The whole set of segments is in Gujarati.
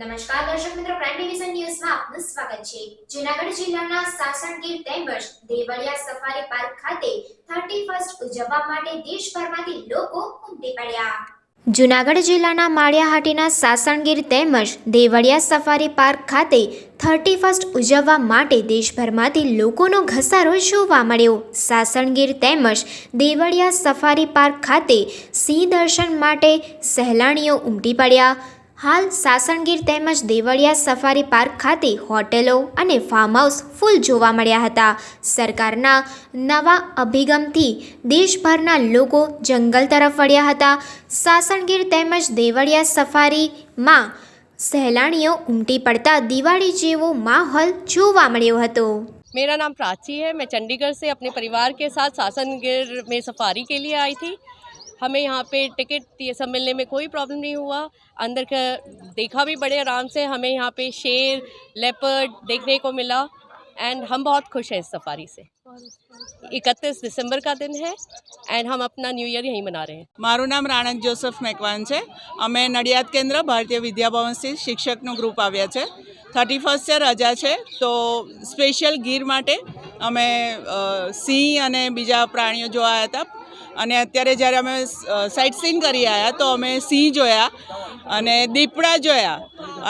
દર્શક મિત્રો પ્રાઇમ ડિવિઝન ન્યૂઝમાં આપનું સ્વાગત છે. જૂનાગઢ જિલ્લાના સાસણગીર તેમજ દેવળિયા સફારી પાર્ક ખાતે થર્ટી ફર્સ્ટ ઉજવવા માટે દેશભરમાંથી લોકો ઉમટી પડ્યા. જૂનાગઢ જિલ્લાના માળિયાહાટીના સાસણગીર તેમજ દેવળિયા સફારી પાર્ક ખાતે થર્ટી ફર્સ્ટ ઉજવવા માટે દેશભરમાંથી લોકોનો ઘસારો જોવા મળ્યો. સાસણગીર તેમજ દેવળિયા સફારી પાર્ક ખાતે સિંહ દર્શન માટે સહેલાણીઓ ઉમટી પડ્યા. હાલ સાસણગીર તેમજ દેવળિયા સફારી પાર્ક ખાતે હોટેલો અને ફાર્મ હાઉસ ફૂલ જોવા મળ્યા હતા સરકારના નવા અભિગમથી દેશભરના લોકો જંગલ તરફ વળ્યા હતા સાસણગીર તેમજ દેવળિયા સફારીમાં સહેલાણીઓ ઉમટી પડતા દિવાળી જેવો માહોલ જોવા મળ્યો હતો मेरा नाम प्राची है मैं चंडीगढ़ से अपने परिवार के साथ सासनगिर में सफारी के लिए आई थी हमें यहाँ पे टिकट ये सब मिलने में कोई प्रॉब्लम नहीं हुआ अंदर का देखा भी बड़े आराम से हमें यहाँ पे शेर लेपर्ड देखने को मिला एंड हम बहुत खुश हैं इस सफारी से इकतीस दिसंबर का दिन है एंड हम अपना न्यू ईयर यहीं मना रहे हैं મારું નામ રાણક જોસફ મેકવાન છે અમે નડિયાદ કેન્દ્ર ભારતીય વિદ્યાભવનથી શિક્ષકનું ગ્રુપ આવ્યા છે થર્ટી ફર્સ્ટ છે રજા છે તો સ્પેશિયલ ગીર માટે અમે સિંહ અને બીજા પ્રાણીઓ આવ્યા હતા અને અત્યારે જ્યારે અમે સાઇટ સીન કરી આવ્યા તો અમે સિંહ જોયા અને દીપડા જોયા.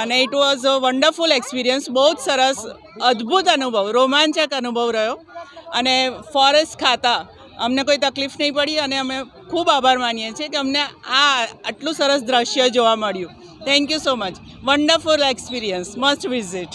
અને it was a wonderful experience બહુ જ સરસ, અદ્ભુત અનુભવ, રોમાંચક અનુભવ રહ્યો. અને ફોરેસ્ટ ખાતા. અમને કોઈ તકલીફ નહીં પડી અને અમે ખૂબ આભાર માનીએ છીએ કે અમને આ આટલું સરસ દ્રશ્ય જોવા મળ્યું. Thank you so much wonderful experience must visit